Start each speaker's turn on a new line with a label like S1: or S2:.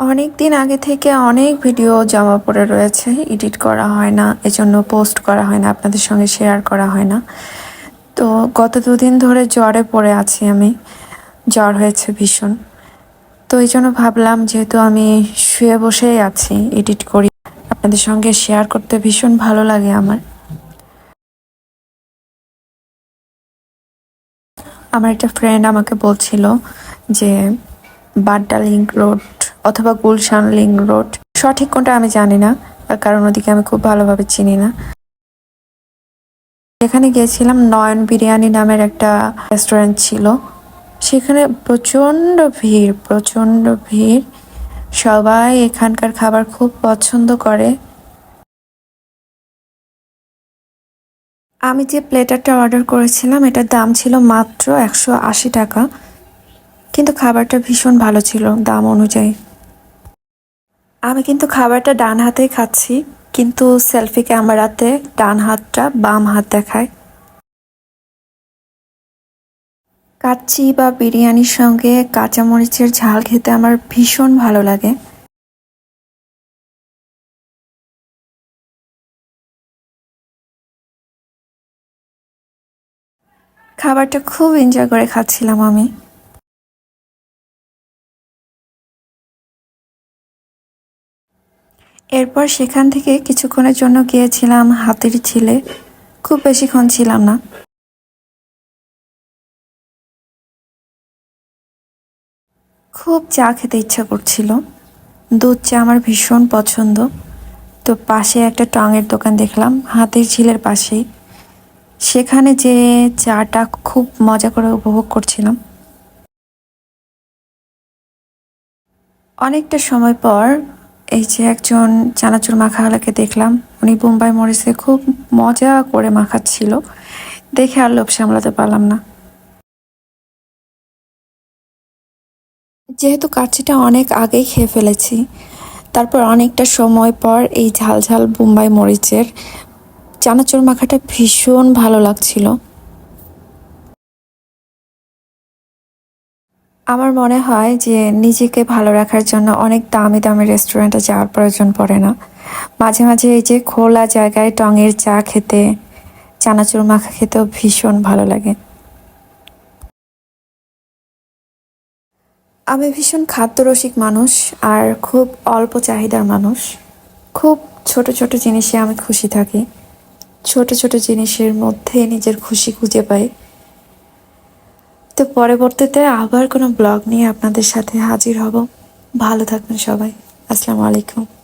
S1: অনেক দিন আগে থেকে অনেক ভিডিও জমা পড়ে রয়েছে। এডিট করা হয় না, এজন্য পোস্ট করা হয় না, আপনাদের সঙ্গে শেয়ার করা হয় না। তো গত দুদিন ধরে জ্বরে পড়ে আছি আমি। জ্বর হয়েছে ভীষণ। তো এই জন্য ভাবলাম, যেহেতু আমি শুয়ে বসেই আছি, এডিট করি, আপনাদের সঙ্গে শেয়ার করতে ভীষণ ভালো লাগে আমার। আমার একটা ফ্রেন্ড আমাকে বলছিল যে বাড্ডা লিঙ্ক রোড অথবা গুলশান লিঙ্ক রোড। সঠিক কোনটা আমি জানি না, তার কারণ ওদিকে আমি খুব ভালোভাবে চিনি না। এখানে গিয়েছিলাম নয়ন বিরিয়ানি নামের একটা রেস্টুরেন্ট ছিল। সেখানে প্রচণ্ড ভিড় প্রচণ্ড ভিড়। সবাই এখানকার খাবার খুব পছন্দ করে। আমি যে প্লেটারটা অর্ডার করেছিলাম, এটার দাম ছিল মাত্র একশো আশি টাকা। কিন্তু খাবারটা ভীষণ ভালো ছিল, দাম অনুযায়ী। আমি কিন্তু খাবারটা ডান হাতেই খাচ্ছি, কিন্তু সেলফি ক্যামেরাতে ডান হাতটা বাম হাত দেখায়। কাচ্চি বা বিরিয়ানির সঙ্গে কাঁচামরিচের ঝাল খেতে আমার ভীষণ ভালো লাগে। খাবারটা খুব এনজয় করে খাচ্ছিলাম আমি। এরপর সেখান থেকে কিছুক্ষণের জন্য গিয়েছিলাম হাতির ছিলে খুব বেশিক্ষণ ছিলাম না। খুব চা খেতে ইচ্ছা করছিল। দুধ চা আমার ভীষণ পছন্দ। তো পাশে একটা টঙের দোকান দেখলাম, হাতির ঝিলের পাশেই। সেখানে যে চাটা খুব মজা করে উপভোগ করছিলাম। অনেকটা সময় পর এই যে একজন চানাচুর মাখাওয়ালাকে দেখলাম, উনি বোম্বাই মরিচে খুব মজা করে মাখাচ্ছিল। দেখে আর লোভ সামলাতে পারলাম না। যেহেতু কাচ্চিটা অনেক আগেই খেয়ে ফেলেছি, তারপর অনেকটা সময় পর এই ঝাল ঝাল বোম্বাই মরিচের চানাচুর মাখাটা ভীষণ ভালো লাগছিল। আমার মনে হয় যে নিজেকে ভালো রাখার জন্য অনেক দামি দামি রেস্টুরেন্টে যাওয়ার প্রয়োজন পড়ে না। মাঝে মাঝে এই যে খোলা জায়গায় টঙের চা খেতে, চানাচুর মাখা খেতেও ভীষণ ভালো লাগে। আমি ভীষণ খাদ্যরসিক মানুষ আর খুব অল্প চাহিদার মানুষ। খুব ছোট ছোট জিনিসে আমি খুশি থাকি। ছোট ছোট জিনিসের মধ্যে নিজের খুশি খুঁজে পাই। তো পরবর্তীতে আবার কোনো ব্লগ নিয়ে আপনাদের সাথে হাজির হব। ভালো থাকবেন সবাই। আসসালামু আলাইকুম।